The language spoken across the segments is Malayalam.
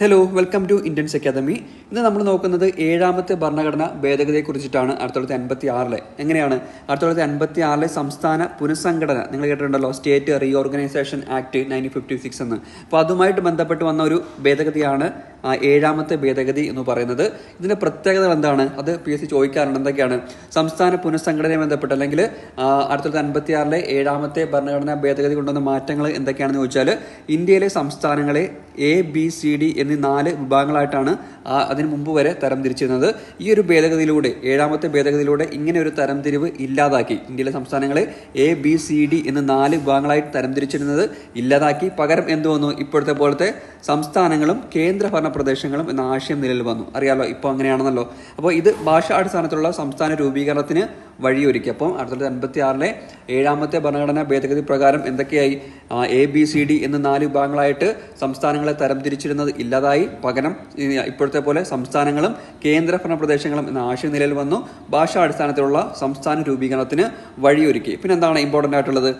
Hello welcome to Indians academy ഇന്ന് നമ്മൾ നോക്കുന്നത് ഏഴാമത്തെ ഭരണഘടന ഭേദഗതിയെ കുറിച്ചിട്ടാണ് ആയിരത്തി തൊള്ളായിരത്തി അൻപത്തി ആറിലെ എങ്ങനെയാണ്? ആയിരത്തി തൊള്ളായിരത്തി അൻപത്തി ആറിലെ സംസ്ഥാന പുനഃസംഘടന നിങ്ങൾ കേട്ടിട്ടുണ്ടല്ലോ state reorganisation act nineteen fifty six എന്ന്. അപ്പോൾ അതുമായിട്ട് ബന്ധപ്പെട്ട് വന്ന ഒരു ഭേദഗതിയാണ് ഏഴാമത്തെ ഭേദഗതി എന്ന് പറയുന്നത്. ഇതിന്റെ പ്രത്യേകത എന്താണ്? അത് പി എസ് സി ചോദിക്കാറുണ്ട്. എന്തൊക്കെയാണ്? സംസ്ഥാന പുനഃസംഘടനയെ ബന്ധപ്പെട്ട് അല്ലെങ്കിൽ ആയിരത്തി തൊള്ളായിരത്തി അൻപത്തി ആറിലെ ഏഴാമത്തെ ഭരണഘടനാ ഭേദഗതി കൊണ്ടുവന്ന മാറ്റങ്ങൾ എന്തൊക്കെയാണെന്ന് ചോദിച്ചാൽ ഇന്ത്യയിലെ സംസ്ഥാനങ്ങളെ എ ബി സി ഡി എന്നീ നാല് വിഭാഗങ്ങളായിട്ടാണ് അതിനു മുമ്പ് വരെ തരംതിരിച്ചിരുന്നത്. ഈ ഒരു ഭേദഗതിയിലൂടെ ഏഴാമത്തെ ഭേദഗതിയിലൂടെ ഇങ്ങനെ ഒരു തരംതിരിവ് ഇല്ലാതാക്കി ഇന്ത്യയിലെ സംസ്ഥാനങ്ങളെ എ ബി സി ഡി എന്ന് നാല് വിഭാഗങ്ങളായിട്ട് തരംതിരിച്ചിരുന്നത് ഇല്ലാതാക്കി. പകരം എന്തു വന്നു? ഇപ്പോഴത്തെ പോലത്തെ സംസ്ഥാനങ്ങളും കേന്ദ്രഭരണ പ്രദേശങ്ങളും എന്ന ആശയം നിലയിൽ വന്നു. അറിയാലോ ഇപ്പോൾ അങ്ങനെയാണെന്നല്ലോ. അപ്പോൾ ഇത് ഭാഷ അടിസ്ഥാനത്തിലുള്ള സംസ്ഥാന രൂപീകരണത്തിന് വഴിയൊരുക്കി. അപ്പം ആയിരത്തി തൊള്ളായിരത്തി അൻപത്തി ആറിലെ ഏഴാമത്തെ ഭരണഘടനാ ഭേദഗതി പ്രകാരം എന്തൊക്കെയായി? എ ബി സി ഡി എന്ന നാല് വിഭാഗങ്ങളായിട്ട് സംസ്ഥാനങ്ങളെ തരംതിരിച്ചിരുന്നത് ഇല്ലാതായി. പകരം ഇപ്പോഴത്തെ പോലെ സംസ്ഥാനങ്ങളും കേന്ദ്രഭരണ പ്രദേശങ്ങളും എന്ന ആശയം നിലയിൽ വന്നു. ഭാഷാടിസ്ഥാനത്തിലുള്ള സംസ്ഥാന രൂപീകരണത്തിന് വഴിയൊരുക്കി. പിന്നെ എന്താണ് ഇമ്പോർട്ടന്റ് ആയിട്ടുള്ളത്?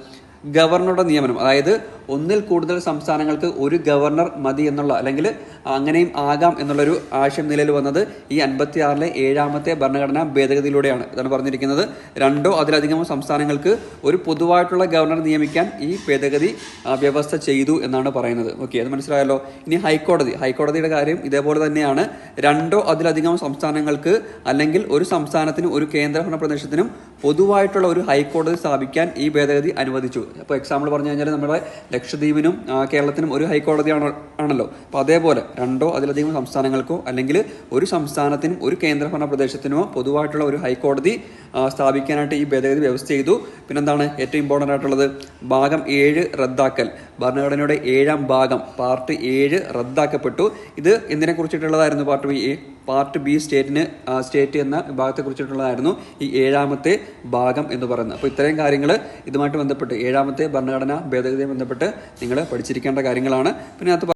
ഗവർണറുടെ നിയമനം. അതായത് ഒന്നിൽ കൂടുതൽ സംസ്ഥാനങ്ങൾക്ക് ഒരു ഗവർണർ മതി എന്നുള്ള അല്ലെങ്കിൽ അങ്ങനെയും ആകാം എന്നുള്ളൊരു ആശയം നിലയിൽ വന്നത് ഈ അൻപത്തി ആറിലെ ഏഴാമത്തെ ഭരണഘടനാ ഭേദഗതിയിലൂടെയാണ് ഇതാണ് പറഞ്ഞിരിക്കുന്നത്. രണ്ടോ അതിലധികമോ സംസ്ഥാനങ്ങൾക്ക് ഒരു പൊതുവായിട്ടുള്ള ഗവർണർ നിയമിക്കാൻ ഈ ഭേദഗതി വ്യവസ്ഥ ചെയ്തു എന്നാണ് പറയുന്നത്. ഓക്കെ അത് മനസ്സിലായല്ലോ? ഇനി ഹൈക്കോടതി. ഹൈക്കോടതിയുടെ കാര്യം ഇതേപോലെ തന്നെയാണ്. രണ്ടോ അതിലധികം സംസ്ഥാനങ്ങൾക്ക് അല്ലെങ്കിൽ ഒരു സംസ്ഥാനത്തിനും ഒരു കേന്ദ്രഭരണ പ്രദേശത്തിനും പൊതുവായിട്ടുള്ള ഒരു ഹൈക്കോടതി സ്ഥാപിക്കാൻ ഈ ഭേദഗതി അനുവദിച്ചു. അപ്പോൾ എക്സാമ്പിൾ പറഞ്ഞു കഴിഞ്ഞാൽ നമ്മുടെ ലക്ഷദ്വീപിനും കേരളത്തിനും ഒരു ഹൈക്കോടതിയാണ് ആണല്ലോ. അപ്പോൾ അതേപോലെ രണ്ടോ അതിലധികം സംസ്ഥാനങ്ങൾക്കോ അല്ലെങ്കിൽ ഒരു സംസ്ഥാനത്തിനും ഒരു കേന്ദ്രഭരണ പ്രദേശത്തിനോ പൊതുവായിട്ടുള്ള ഒരു ഹൈക്കോടതി സ്ഥാപിക്കാനായിട്ട് ഈ ഭേദഗതി വ്യവസ്ഥ ചെയ്തു. പിന്നെന്താണ് ഏറ്റവും ഇമ്പോർട്ടന്റ് ആയിട്ടുള്ളത്? ഭാഗം ഏഴ് റദ്ദാക്കൽ. ഭരണഘടനയുടെ ഏഴാം ഭാഗം പാർട്ട് ഏഴ് റദ്ദാക്കപ്പെട്ടു. ഇത് എന്തിനെ കുറിച്ചിട്ടുള്ളതായിരുന്നു പാർട്ട് ബി പാർട്ട് ബി സ്റ്റേറ്റിന് സ്റ്റേറ്റ് എന്ന വിഭാഗത്തെ കുറിച്ചിട്ടുള്ളതായിരുന്നു ഈ ഏഴാമത്തെ ഭാഗം എന്ന് പറയുന്നത്. അപ്പോൾ ഇത്രയും കാര്യങ്ങൾ ഇതുമായിട്ട് ബന്ധപ്പെട്ട് ഏഴാമത്തെ ഭരണഘടന ഭേദഗതിയെ ബന്ധപ്പെട്ട് നിങ്ങൾ പഠിച്ചിരിക്കേണ്ട കാര്യങ്ങളാണ്. പിന്നെ അത്